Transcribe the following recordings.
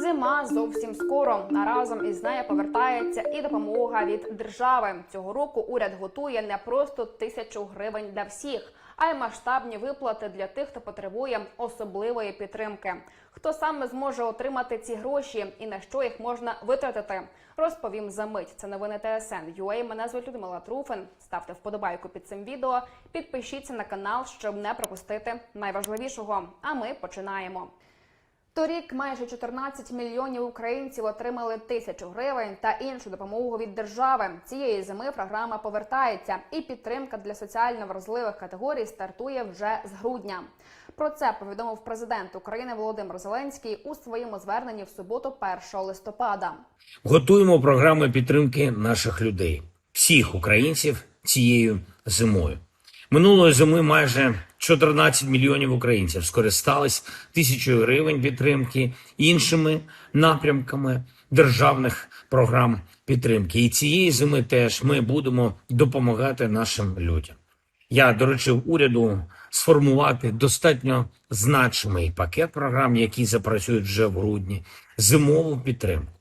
Зима зовсім скоро. А разом із нею повертається і допомога від держави. Цього року уряд готує не просто тисячу гривень для всіх, а й масштабні виплати для тих, хто потребує особливої підтримки. Хто саме зможе отримати ці гроші і на що їх можна витратити? Розповім за мить. Це новини ТСН. UA. Мене звуть Людмила Труфин. Ставте вподобайку під цим відео. Підпишіться на канал, щоб не пропустити найважливішого. А ми починаємо. Торік майже 14 мільйонів українців отримали тисячу гривень та іншу допомогу від держави. Цієї зими програма повертається, і підтримка для соціально вразливих категорій стартує вже з грудня. Про це повідомив президент України Володимир Зеленський у своєму зверненні в суботу, 1 листопада. Готуємо програми підтримки наших людей, всіх українців цією зимою. Минулої зими майже 14 мільйонів українців скористались тисячою гривень підтримки іншими напрямками державних програм підтримки. І цієї зими теж ми будемо допомагати нашим людям. Я доручив уряду сформувати достатньо значимий пакет програм, які запрацюють вже в грудні, зимову підтримку.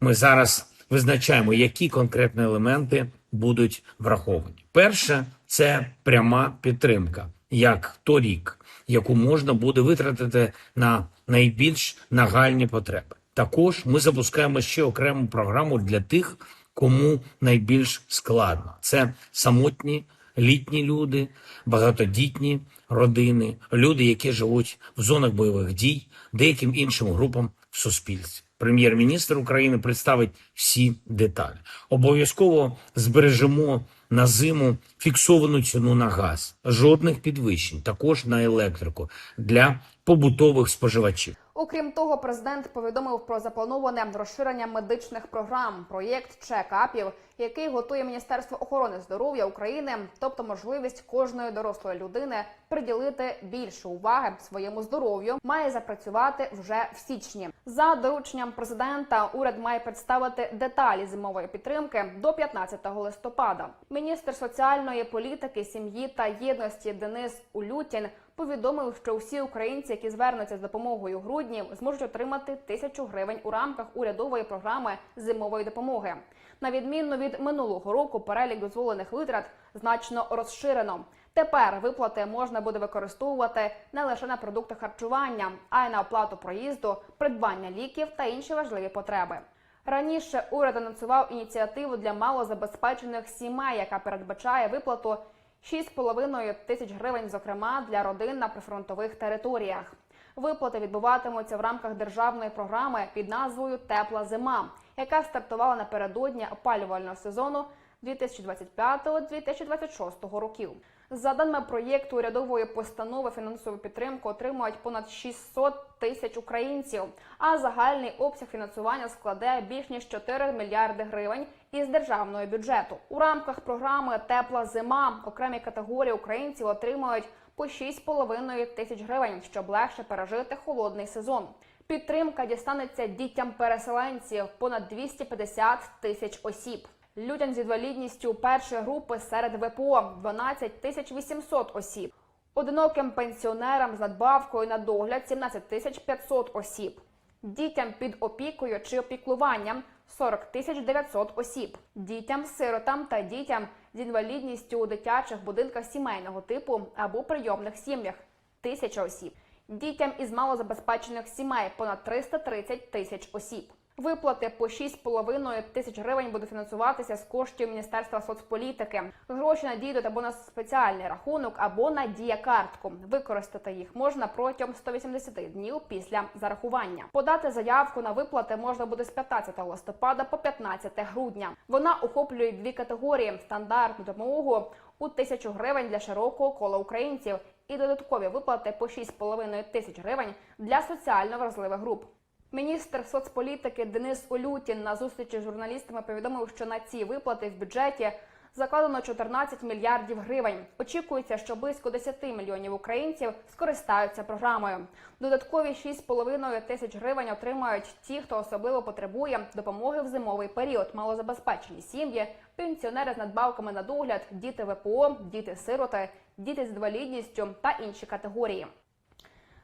Ми зараз визначаємо, які конкретні елементи будуть враховані. Перше це пряма підтримка, як торік, яку можна буде витратити на найбільш нагальні потреби. Також ми запускаємо ще окрему програму для тих, кому найбільш складно. Це самотні літні люди, багатодітні родини, люди, які живуть в зонах бойових дій, деяким іншим групам в суспільстві. Прем'єр-міністр України представить всі деталі. Обов'язково збережемо на зиму фіксовану ціну на газ, жодних підвищень, також на електрику для побутових споживачів. Окрім того, президент повідомив про заплановане розширення медичних програм, проєкт чекапів, який готує Міністерство охорони здоров'я України, тобто можливість кожної дорослої людини приділити більше уваги своєму здоров'ю, має запрацювати вже в січні. За дорученням президента, уряд має представити деталі зимової підтримки до 15 листопада. Міністр соціальної політики, сім'ї та єдності Денис Улютін повідомив, що всі українці, які звернуться з допомогою в грудні, зможуть отримати тисячу гривень у рамках урядової програми зимової допомоги. На відміну від минулого року, перелік дозволених витрат значно розширено. Тепер виплати можна буде використовувати не лише на продукти харчування, а й на оплату проїзду, придбання ліків та інші важливі потреби. Раніше уряд анонсував ініціативу для малозабезпечених сімей, яка передбачає виплату 6,5 тисяч гривень, зокрема для родин на прифронтових територіях. Виплати відбуватимуться в рамках державної програми під назвою Тепла зима, яка стартувала напередодні опалювального сезону 2025-2026 років. За даними проєкту урядової постанови, фінансову підтримку отримують понад 600 тисяч українців. А загальний обсяг фінансування складе більш ніж 4 мільярди гривень із державного бюджету. У рамках програми Тепла зима окремі категорії українців отримують по 6,5 тисяч гривень, щоб легше пережити холодний сезон. Підтримка дістанеться дітям переселенців понад 250 тисяч осіб. Людям з інвалідністю першої групи серед ВПО 12 тисяч 800 осіб. Одиноким пенсіонерам з надбавкою на догляд 17 тисяч 500 осіб. Дітям під опікою чи опіклуванням 40 тисяч 900 осіб. Дітям, сиротам та дітям з інвалідністю у дитячих будинках сімейного типу або прийомних сім'ях тисяча осіб. Дітям із малозабезпечених сімей понад 330 тисяч осіб. Виплати по 6,5 тисяч гривень будуть фінансуватися з коштів Міністерства соцполітики. Гроші надійдуть або на спеціальний рахунок, або на діякартку. Використати їх можна протягом 180 днів після зарахування. Подати заявку на виплати можна буде з 15 листопада по 15 грудня. Вона охоплює дві категорії: стандартну допомогу у тисячу гривень для широкого кола українців і додаткові виплати по 6,5 тисяч гривень для соціально вразливих груп. Міністр соцполітики Денис Олютін на зустрічі з журналістами повідомив, що на ці виплати в бюджеті закладено 14 мільярдів гривень. Очікується, що близько 10 мільйонів українців скористаються програмою. Додаткові 6,5 тисяч гривень отримають ті, хто особливо потребує допомоги в зимовий період, малозабезпечені сім'ї, пенсіонери з надбавками на догляд, діти ВПО, діти-сироти, діти з інвалідністю та інші категорії.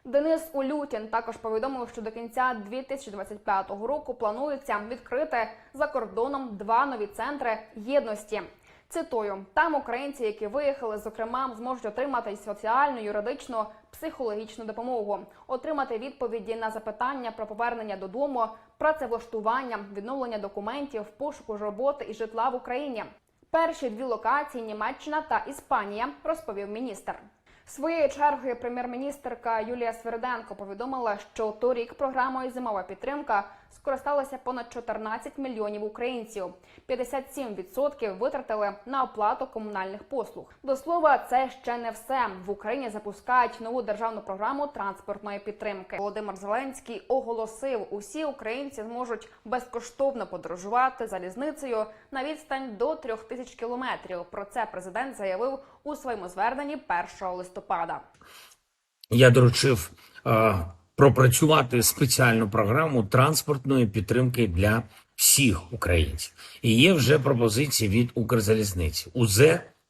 Денис Улютін також повідомив, що до кінця 2025 року планується відкрити за кордоном два нові центри єдності. Цитую, там українці, які виїхали, зокрема, зможуть отримати соціальну, юридичну, психологічну допомогу, отримати відповіді на запитання про повернення додому, працевлаштування, відновлення документів, пошуку роботи і житла в Україні. Перші дві локації Німеччина та Іспанія, розповів міністр. Своєю чергою прем'єр-міністерка Юлія Сверденко повідомила, що торік програмою зимова підтримка скористалося понад 14 мільйонів українців. 57% витратили на оплату комунальних послуг. До слова, це ще не все. В Україні запускають нову державну програму транспортної підтримки. Володимир Зеленський оголосив, усі українці зможуть безкоштовно подорожувати залізницею на відстань до трьох тисяч кілометрів. Про це президент заявив у своєму зверненні 1 листопада. Я доручив е, пропрацювати спеціальну програму транспортної підтримки для всіх українців. І є вже пропозиції від Укрзалізниці. УЗ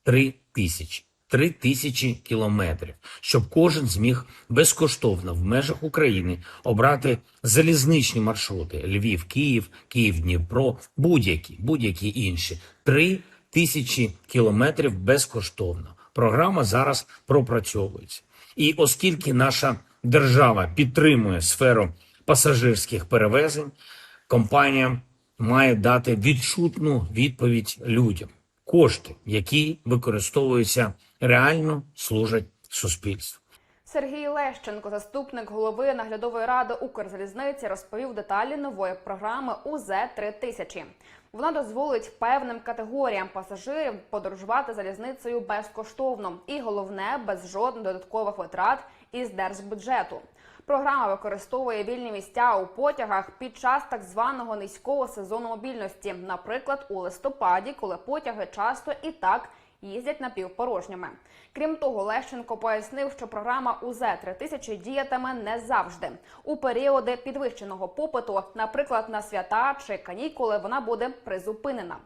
3 тисячі. 3 тисячі кілометрів, щоб кожен зміг безкоштовно в межах України обрати залізничні маршрути: Львів, Київ, Київ, Дніпро, будь-які, будь-які інші. 3 тисячі кілометрів безкоштовно. Програма зараз пропрацьовується. І оскільки наша держава підтримує сферу пасажирських перевезень, компанія має дати відчутну відповідь людям. Кошти, які використовуються, реально служать суспільству. Сергій Лещенко, заступник голови наглядової ради Укрзалізниці, розповів деталі нової програми УЗ 3000 Вона дозволить певним категоріям пасажирів подорожувати залізницею безкоштовно і головне без жодних додаткових витрат із держбюджету. Програма використовує вільні місця у потягах під час так званого низького сезону мобільності, наприклад, у листопаді, коли потяги часто і так їздять напівпорожніми. Крім того, Лещенко пояснив, що програма УЗ 3000 діятиме не завжди. У періоди підвищеного попиту, наприклад, на свята чи канікули, вона буде призупинена.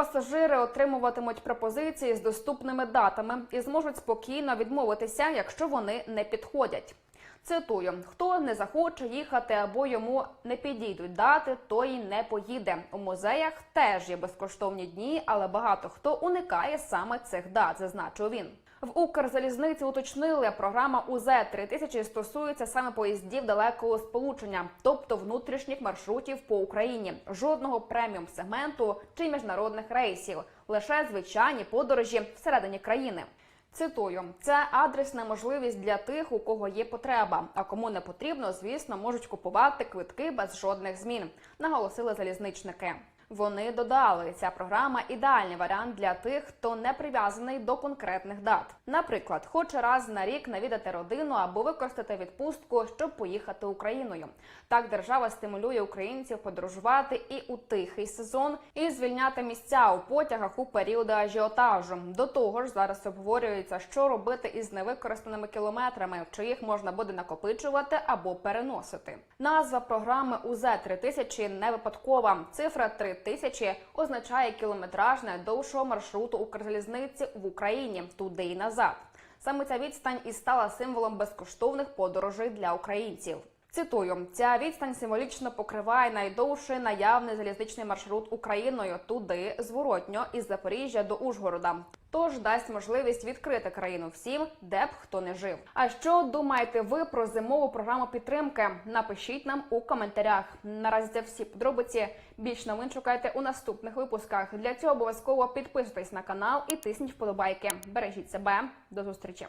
Пасажири отримуватимуть пропозиції з доступними датами і зможуть спокійно відмовитися, якщо вони не підходять. Цитую: хто не захоче їхати або йому не підійдуть дати, той не поїде. У музеях теж є безкоштовні дні, але багато хто уникає саме цих дат, зазначив він. В Укрзалізниці уточнили, програма УЗ 3000 стосується саме поїздів далекого сполучення, тобто внутрішніх маршрутів по Україні. Жодного преміум сегменту чи міжнародних рейсів, лише звичайні подорожі всередині країни. Цитую, це адресна можливість для тих, у кого є потреба. А кому не потрібно, звісно, можуть купувати квитки без жодних змін, наголосили залізничники. Вони додали, ця програма ідеальний варіант для тих, хто не прив'язаний до конкретних дат. Наприклад, хоче раз на рік навідати родину або використати відпустку, щоб поїхати Україною. Так держава стимулює українців подорожувати і у тихий сезон, і звільняти місця у потягах у періоди ажіотажу. До того ж, зараз обговорюється, що робити із невикористаними кілометрами, чи їх можна буде накопичувати або переносити. Назва програми УЗ 3000 не випадкова. Цифра 3000 означає кілометраж найдовшого маршруту Укрзалізниці в Україні туди і назад. Саме ця відстань і стала символом безкоштовних подорожей для українців. Цитую, ця відстань символічно покриває найдовший наявний залізничний маршрут Україною туди зворотньо із Запоріжжя до Ужгорода. Тож дасть можливість відкрити країну всім, де б хто не жив. А що думаєте ви про зимову програму підтримки? Напишіть нам у коментарях. Наразі це всі подробиці. Більш новин шукайте у наступних випусках. Для цього обов'язково підписуйтесь на канал і тисніть вподобайки. Бережіть себе. До зустрічі.